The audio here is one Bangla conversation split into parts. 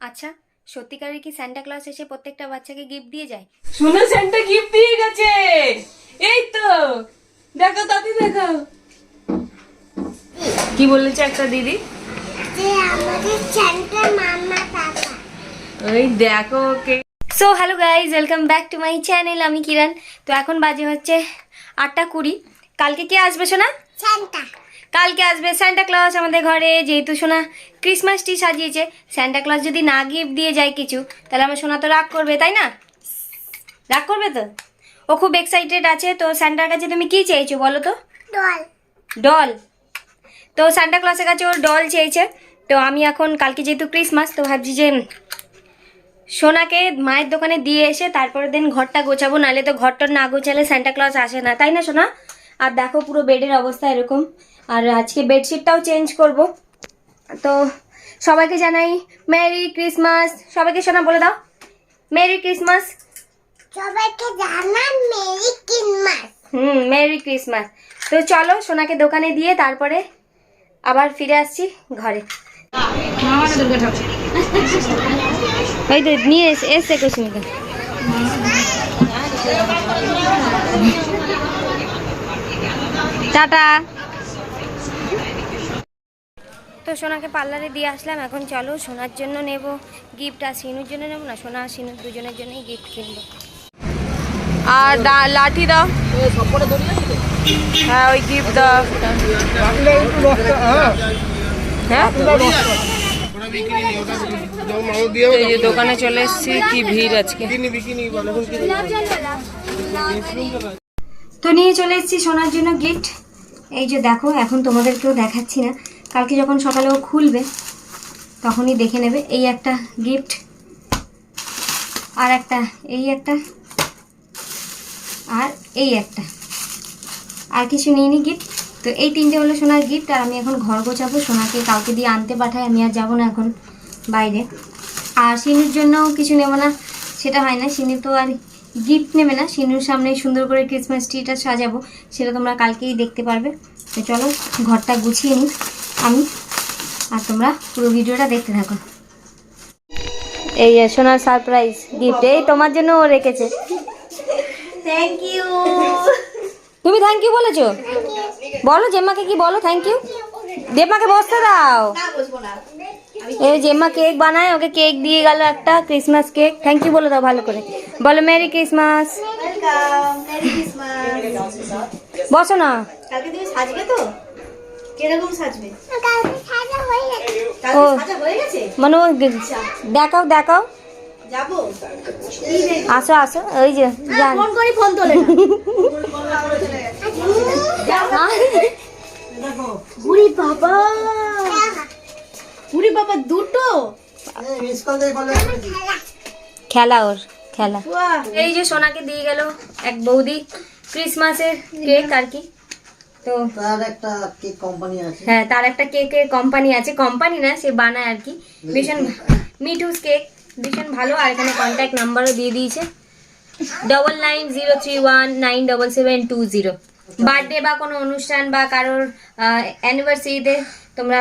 আচ্ছা সত্যিকারের কি স্যান্টা ক্লাস এসে প্রত্যেকটা বাচ্চাকে গিফট দিয়ে যায়? সোনা স্যান্টা গিফট দিয়ে গেছে। এই তো দেখো দাদি দেখো। কি বলেছে একটা দিদি? যে আমাদের চ্যানেলটা মামা পাপা ওই দেখো okay. So hello guys welcome back to my channel আমি কিরণ তো এখন বাজে হচ্ছে আটটা কুড়ি। কালকে কে আসবে শোনা? সান্তা কালকে আসবে স্যান্টা ক্লজ আমাদের ঘরে যেহেতু সোনা ক্রিসমাস ট্রি সাজিয়েছে। স্যান্টা ক্লজ যদি না গিফট দিয়ে যায় কিছু তাহলে আমার সোনা তো রাগ করবে তাই না? রাগ করবে তো? ও খুব এক্সাইটেড আছে তো স্যান্টার কাছে তুমি কি চেয়েছো বলো তো? ডল ডল তো সান্টা ক্লসের কাছে ওর ডল চেয়েছে তো আমি এখন কালকে যেহেতু ক্রিসমাস তো ভাবছি যে সোনাকে মায়ের দোকানে দিয়ে এসে তারপরের দিন ঘরটা গোছাবো নাহলে তো ঘরটা না গোছালে সান্টা ক্লস আসে না। তাই না সোনা? আর দেখো পুরো বেডের অবস্থা এরকম। আর আজকে বেডশিটটাও চেঞ্জ করব। তো সবাইকে জানাই মেরি ক্রিসমাস। সবাইকে শোনা বলে দাও। Merry Christmas. সবাইকে জানান merry Christmas. Hmm merry Christmas. তো চলো সোনাকে দোকানে দিয়ে তারপরে আবার ফিরে আসছি ঘরে। ওই তো নিয়ে এসে কুসুমিকা টাটা। তো সোনাকে পার্লারে দিয়ে আসলাম এখন চলো সোনার জন্য নেব গিফট আর সিনুর জন্য নেব না সোনা আর সিনুর দুজনের জন্যই গিফট কিনবো। আর লাঠি দাও। হ্যাঁ ওই গিফট দাও। হ্যাঁ? এই যে দোকানে চলে এসেছি কি ভিড় আজকে? তো নিয়ে চলে এসেছি সোনার জন্য গিফট এই যে দেখো, এখন তোমাদেরকেও দেখাচ্ছি না। কালকে যখন সকালে ও খুলবে, তখনই দেখে নেবে। এই একটা গিফট আর একটা, এই একটা, আর এই একটা। আর কিছু নিইনি গিফট তো এই তিনটে হলো সোনার গিফট আর আমি এখন ঘর গোছাবো। সোনাকে কাউকে দিয়ে আনতে পাঠাই আমি আর যাব না এখন বাইরে। আর সিনুর জন্য কিছু নেব না, সেটা হয় না। সিনু তো আর গিফট নেবে না সিনুর সামনে সুন্দর করে ক্রিসমাস ট্রিটা সাজাবো সেটা তোমরা কালকেই দেখতে পারবে। তো চলো ঘরটা গুছিয়ে নিই আমি আর তোমরা পুরো ভিডিওটা দেখতে থাকো। এই সোনার সারপ্রাইজ গিফট এই তোমার জন্য ও রেখেছে। থ্যাংক ইউ তুমি থ্যাংক ইউ বলেছ? বলো জেম্মাকে কি বলো থ্যাংক ইউ জেম্মাকে বসতে দাও। এই জেম্মা কেক বানায় ওকে কেক দিয়ে গেল একটা ক্রিসমাস কেক থ্যাংক ইউ বলে দাও ভালো করে। বলো মেরি ক্রিসমাস বসো না। কালকে তুমি সাজবে তো? কীরকম সাজবে? কালকে সাজা হয়ে গেছে। ও। কালকে সাজা হয়ে গেছে? মানে দেখাও দেখাও। আসো আসো ওই যে ফোন করি ফোন তোলে বাবা। বুড়ি বাবা দুটো? খেলা ওর খেলা। এই যে সোনাকে দিয়ে গেল এক বৌদি ক্রিসমাসের কেক আর কি। তো তার একটা কেক কোম্পানি আছে। হ্যাঁ তার একটা কেকের কোম্পানি আছে। কোম্পানি না সে বানায় আর কি। ভীষণ মিঠুস কেক ভীষণ ভালো। আর এখানে কন্ট্যাক্ট নাম্বারও দিয়ে দিয়েছে। Double nine zero three one nine double seven two zero birthday বা কোনো অনুষ্ঠান বা কারোর অ্যানিভার্সারিতে তোমরা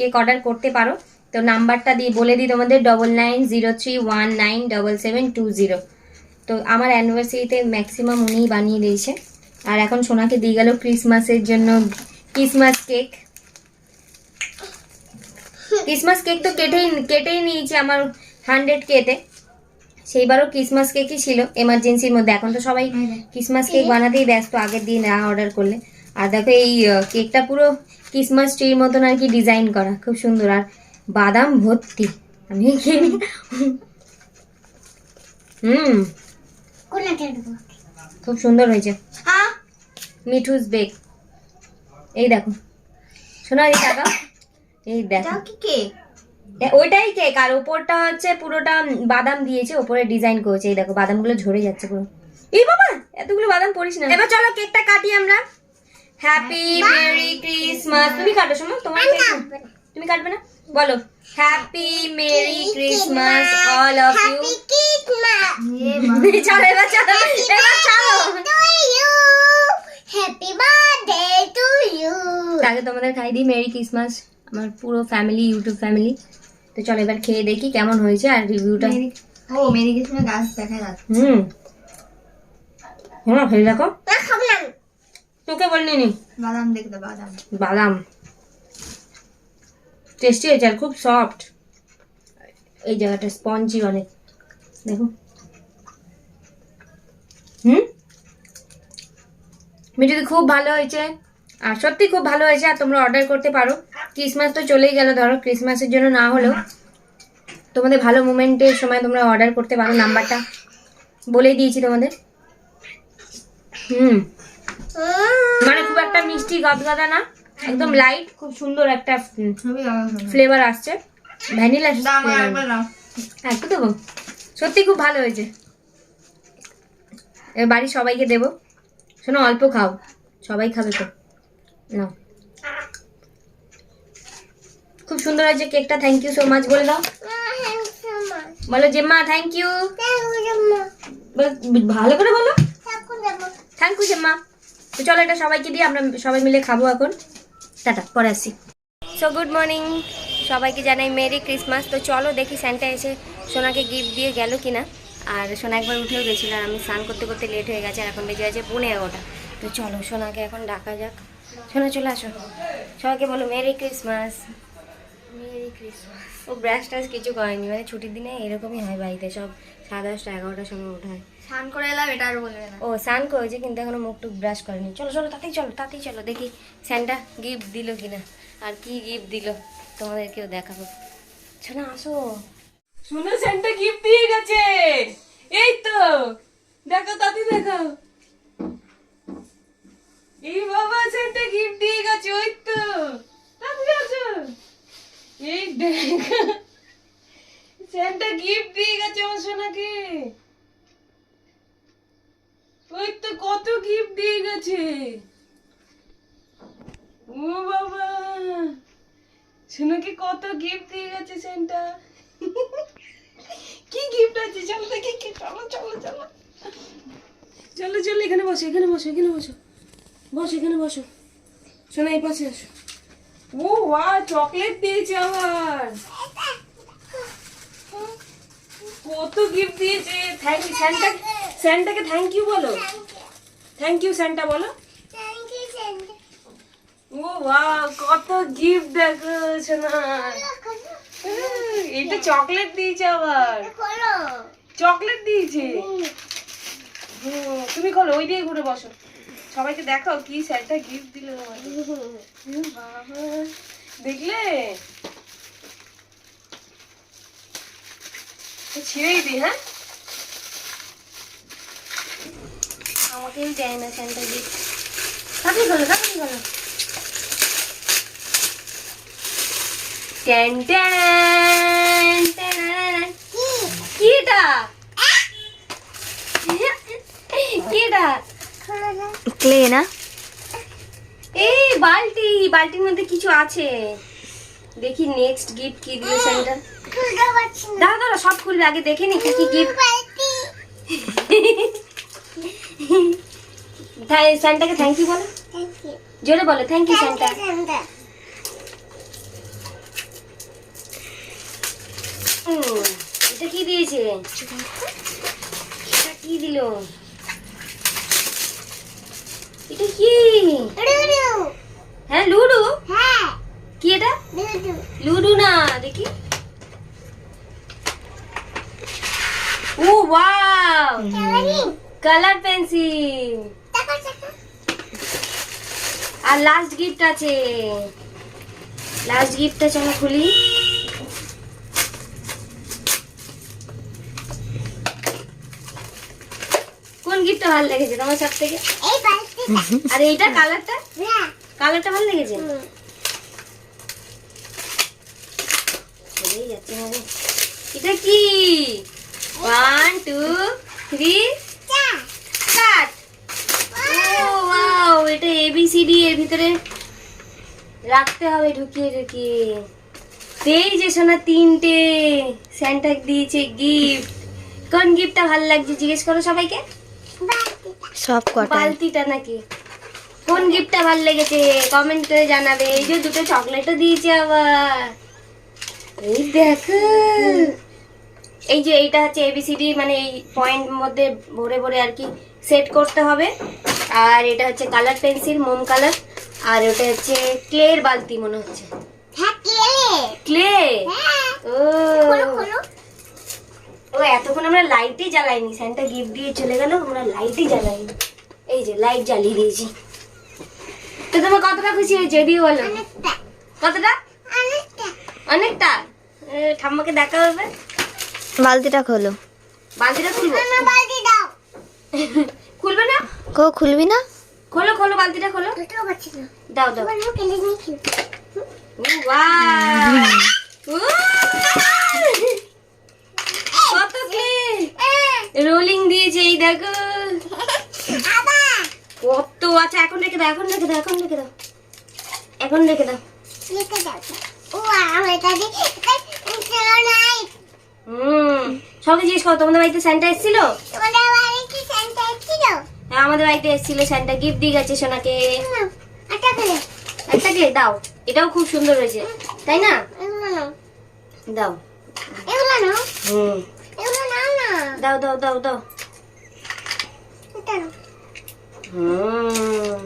কেক অর্ডার করতে পারো। তো নাম্বারটা দিয়ে বলে দিই তোমাদের double nine zero three one nine double seven two zero তো আমার অ্যানিভার্সারিতে ম্যাক্সিমাম উনিই বানিয়ে দিয়েছে। আর এখন সোনাকে দিয়ে গেল ক্রিসমাসের জন্য ক্রিসমাস কেক ক্রিসমাস কেক তো কেটেই কেটেই নিয়েছি আমার হান্ড্রেড কেতে সেইবারও ক্রিসমাস কেকই ছিল এমার্জেন্সির মধ্যে। এখন তো সবাই ক্রিসমাস কেক বানাতেই ব্যস্ত আগের দিন না অর্ডার করলে। আর দেখো এই কেকটা পুরো ক্রিসমাস ট্রির মতন আর কি ডিজাইন করা খুব সুন্দর। আর বাদাম ভর্তি। আমি খেয়ে হুম। খুব সুন্দর হয়েছে। হ্যাঁ মিঠুস বেক এই দেখো। শোনা এই টাকা এই দেখো। ওইটাই কেক। আর ওপরটা হচ্ছে পুরোটা বাদাম দিয়েছে ওপরে ডিজাইন করেছে। এই দেখো বাদামগুলো ঝরে যাচ্ছে পুরো। এই বাবা এতগুলো বাদাম পড়িস না। এবার চলো কেকটা কাটি আমরা। হ্যাপি মেরি ক্রিসমাস তুমি কাটো সময়? তোমার। তুমি কাটবে না? বলো। Happy merry Christmas all of you happy Christmas চলো এবার চলো। এবার চলো। To you happy birthday to you আগে তোমাদের খাই দিই মেরি ক্রিসমাস আমার পুরো ফ্যামিলি ইউটিউব ফ্যামিলি তো চলো এবার খেয়ে দেখি কেমন হয়েছে আর রিভিউটা ও মেরি কৃষ্ণের গাছ দেখা যাচ্ছে। হুম। হ্যাঁ খেয়ে দেখো। না খাব না। তোকে বললি নি? বাদাম দেখতে বাদাম। বাদাম। টেস্টি হয়েছে আর খুব সফট এই জায়গাটা স্পঞ্জি অনেক। দেখো। হুম? মিঠুদি খুব ভালো হয়েছে। আর সত্যি খুব ভালো হয়েছে আর তোমরা অর্ডার করতে পারো। ক্রিসমাস তো চলেই গেল ধরো। ক্রিসমাসের জন্য না হলেও তোমাদের ভালো মুমেন্টের সময় তোমরা অর্ডার করতে পারো নাম্বারটা বলেই দিয়েছি তোমাদের। হুম। মানে খুব একটা মিষ্টি গদগদা না একদম লাইট খুব সুন্দর একটা। ফ্লেভার আসছে। ভ্যানিলা একটু দেবো? সত্যি খুব ভালো হয়েছে। এবার বাড়ির সবাইকে দেবো। শোনো অল্প খাও। সবাই খাবে তো। না খুব সুন্দর হয়েছে কেকটা থ্যাংক ইউ সো মাচ বলে দাও। বলো জেম্মা থ্যাংক ইউ ভালো করে বলো। থ্যাংক ইউ জেম্মা। তো চলো এটা সবাইকে দিয়ে আমরা সবাই মিলে খাব এখন। টাটা, পরে আসি সো গুড মর্নিং সবাইকে জানাই মেরি ক্রিসমাস। তো চলো দেখি স্যান্টা এসে সোনাকে গিফট দিয়ে গেল কিনা। আর সোনা একবার উঠেও গেছিল আর আমি স্নান করতে করতে লেট হয়ে গেছে আর এখন বেজে গেছে পৌনে এগারোটা। তো চলো সোনাকে এখন ডাকা যাক। সোনা, চলে আসো। সবাইকে বলো মেরি ক্রিসমাস। Merry Christmas. ও ব্রাশ টাশ কিছু করেনি মানে ছুটির দিনে এরকমই হয় বাড়িতে সব। সাড়ে দশটা এগারোটার সময় ওঠায় স্নান করে এলাম এটা আর বলবে না। ও স্নান করেছে কিন্তু এখনও মুখ টুক ব্রাশ করেনি। চলো চলো তাতেই চলো তাতেই চলো দেখি স্যান্টা গিফট দিল কিনা। আর কি গিফট দিল তোমাদেরকেও দেখাবো। শোনা আসো। শোনো সেন্টা গিফট দিয়ে গেছে। এই তো দেখো তাতি দেখো। এই বাবা সেন্টা গিফট দিয়ে গেছে ওই তো। তাতি দেখো। এই দেখো। সেন্টা গিফট দিয়ে গেছে আমার সোনাকে। ওই তো কত গিফট দিয়ে গেছে। ও বাবা। সোনাকে কত গিফট দিয়ে গেছে সেন্টা কি গিফট আছে? চলো দেখি কি চলো চলো চলো। চলো চলো এখানে বসো এখানে বসো এখানে বসো। বসো এখানে বসো। শোনো এই পাশে আসো। ও ওয়া চকলেট দিয়েছে আবার কত গিফট দিয়েছে? থ্যাংক ইউ স্যান্টা স্যান্টাকে থ্যাংক ইউ বলো। থ্যাংক ইউ স্যান্টা বলো। ও ওয়াও কত গিফট দেখো শোনা এটা চকলেট দিয়েছে আবার। চকলেট দিয়েছে। তুমি খোলো ওই দিয়ে ঘুরে বসো। সবাইকে দেখাও কি স্যারটা গিফট দিল বাবা। দেখলে? ছিঁড়েই দি হ্যাঁ? আমাকেও দেয় না ট্যান ট্যান এটা? এটা? ক্লে না? এই বালতি বালতির মধ্যে কিছু আছে। দেখি নেক্সট গিফট কি দিল সেন্টার। দাঁড়া দাঁড়া সব খুলবে আগে দেখে নি কি কি গিফট স্যান্টাকে থ্যাংক ইউ বলো। জোরে বলো থ্যাংক ইউ স্যান্টা। এটা কি দিয়েছে? এটা কি দিল? এটা কি? হ্যাঁ লুডু? কি এটা? লুডু না দেখি। ও ওয়াও কালার পেন্সিল আর লাস্ট গিফট আছে। লাস্ট গিফটটা চলো খুলি। কোন গিফটটা ভালো লেগেছে? তোমার সব থেকে? আর এইটা কালারটা কালারটা ভালো লেগেছে? এটা কি? One two three start oh wow এটা এবিসিডি এর ভিতরে রাখতে হবে ঢুকিয়ে ঢুকিয়ে। সেই যে শোনা তিনটে। স্যান্টা দিয়েছে গিফট কোন গিফটটা ভালো লাগছে জিজ্ঞেস করো সবাইকে? সব বালতিটা নাকি? কোন গিফটটা ভালো লেগেছে? কমেন্ট করে জানাবে। এই যে দুটো চকলেটও দিয়েছে আবার। এই দেখো। এই যে এইটা হচ্ছে এবিসিডি মানে এই পয়েন্ট মধ্যে ভরে ভরে আর কি সেট করতে হবে। আর এটা হচ্ছে কালার পেন্সিল মোম কালার আর ওটা হচ্ছে ক্লের বালতি মনে হচ্ছে। হ্যাঁ কেলে ক্লে হ্যাঁ। ও। ও এতক্ষণ আমরা লাইটই জ্বালাইনি। স্যান্টা গিফট দিয়ে চলে গেল আমরা লাইটই জ্বালাইনি। এই যে লাইট জ্বালিয়ে দিয়েছি। তো তোমার কতটা খুশি হয়েছে এদিকে বলো? কতটা? অনেকটা। অনেকটা? ঠাম্মাকে দেখা হবে। বালতিটা খোলো। বালতিটা খুলবো? আমার বালতি দাও। খুলবে না? কো খুলবি না? খোলো খোলো বালতিটা খোলো। খুলতেও পারছি না। দাও দাও। বলব কেলে নিয়েছি Wow! কত কি রোলিং দিয়েছে এই দেখো। কত আচ্ছা এখন রেখে দাও এখন রেখে দাও এখন রেখে দাও। এখন রেখে দাও। লিখে দাও। ও আমার এটা দিয়ে সবাই জিজ্ঞেস করো তোমাদের বাড়িতে স্যান্টা এসেছিল? তোমাদের বাড়ি কি সেন্টার ছিল হ্যাঁ আমাদের বাড়িতে এসেছিল স্যান্টা গিফট দিয়ে গেছে সোনাকে। আটা ফেলে একটাকে দাও। এটাও খুব সুন্দর হয়েছে তাই না? দাও। এগুলো নাও। হুম। এগুলো নাও না। দাও দাও দাও দাও। হুম।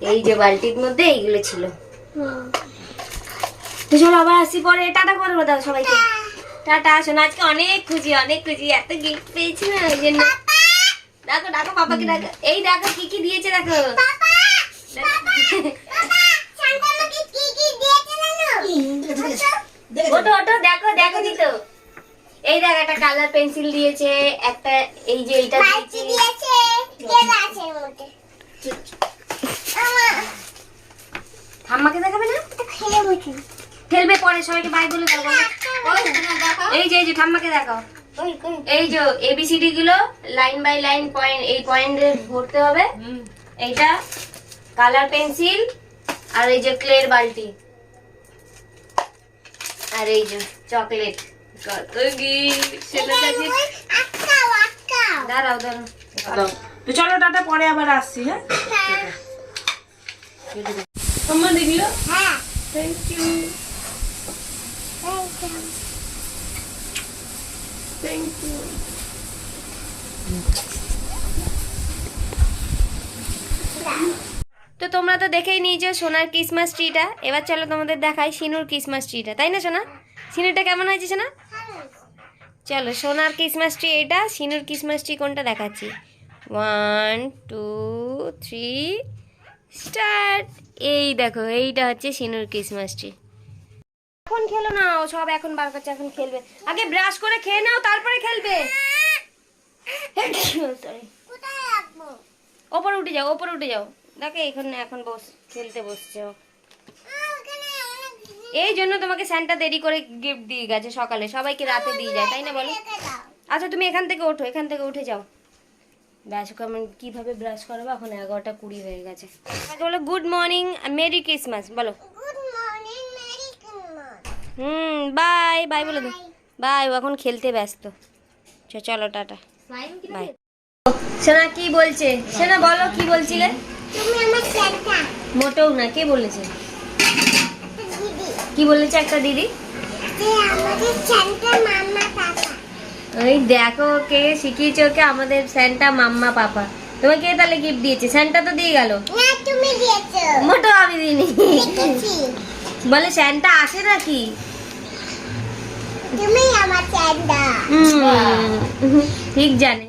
এই যে বালতির মধ্যে এইগুলো ছিল। তো চলো আবার আসি পরে। টাটা করব দাও সবাইকে। টাটা শোনা আজকে অনেক খুশি অনেক খুশি। এত গিফট পেয়েছি না ওই জন্য। দেখো দেখো পাপাকে দেখো। এই দেখো কি কি দিয়েছে দেখো। ওটো ওটো দেখো দেখো। দিত। এই দেখ একটা কালার পেন্সিল দিয়েছে একটা এই যে এইটা দিয়েছে। ঠাম্মাকে দেখাবে না? খেলবে পরে সবাইকে বাই বলে দাও বলো। এই যে এই যে ঠাম্মাকে দেখাও। এই যে এবিসিডি গুলো লাইন বাই লাইন পয়েন্ট এই পয়েন্টে ভরতে হবে। এইটা কালার পেন্সিল আর এই যে ক্লের বালতি। আর এই যে চকলেট কত গিফট সেটা দাঁড়াও দাঁড়াও। তো চলো টাটা পরে আবার আসছি হ্যাঁ? আমার দেখল? হ্যাঁ। থ্যাংক ইউ থ্যাংক ইউ তো তোমরা তো দেখেই নিয়েছো সোনার ক্রিসমাস ট্রিটা এবার চলো তোমাদের দেখাই সিনুর ক্রিসমাস ট্রিটা তাই না, সোনা? সিনুরটা কেমন হয়েছে, সোনা? চলো, সোনার ক্রিসমাস ট্রি এটা, সিনুর ক্রিসমাস ট্রি কোনটা দেখাচ্ছি? ওয়ান টু থ্রি স্টার্ট এই দেখো, এইটা হচ্ছে সিনুর ক্রিসমাস ট্রি এখন খেলো না, ও সব এখন বার করছে, এখন খেলবে। আগে ব্রাশ করে খেয়ে নাও, তারপরে খেলবে। ওপরে উঠে যাও, ওপরে উঠে যাও। দেখে, এখানে এখন বস, খেলতে বসছে ও। এই জন্য তোমাকে স্যান্টা দেরি করে গিফট দিয়ে গেছে সকালে, সবাইকে রাতে দিয়ে যায়, তাই না বলো? আচ্ছা তুমি এখান থেকে ওঠো, এখান থেকে উঠে যাও। ব্রাশ কেমন কীভাবে ব্রাশ করাবো? এখন এগারোটা কুড়ি হয়ে গেছে। আচ্ছা বলো গুড মর্নিং মেরি ক্রিসমাস বলো good morning merry Christmas hmm bye bye বলে দাও বাই ও এখন খেলতে ব্যস্ত। চ- চলো টাটা। বাই। সোনা কি বলছে? সোনা বলো কি বলছিলে? তুমি আমার সেন্টা মোটেও না কে বলেছে? দিদি কি বলেছে একটা দিদি? যে আমাদের সেন্টা মামা পাপা। ওই দেখো কে শিখিয়েছে ওকে আমাদের স্যান্টা মাম্মা পাপা। তোমাকে তাহলে গিফট দিয়েছে? স্যান্টা তো দিয়ে গেল। না তুমি দিয়েছ। মোটো আমি দিইনি। বলে স্যান্টা আসে নাকি? তুমি আমার ঠিক জানে।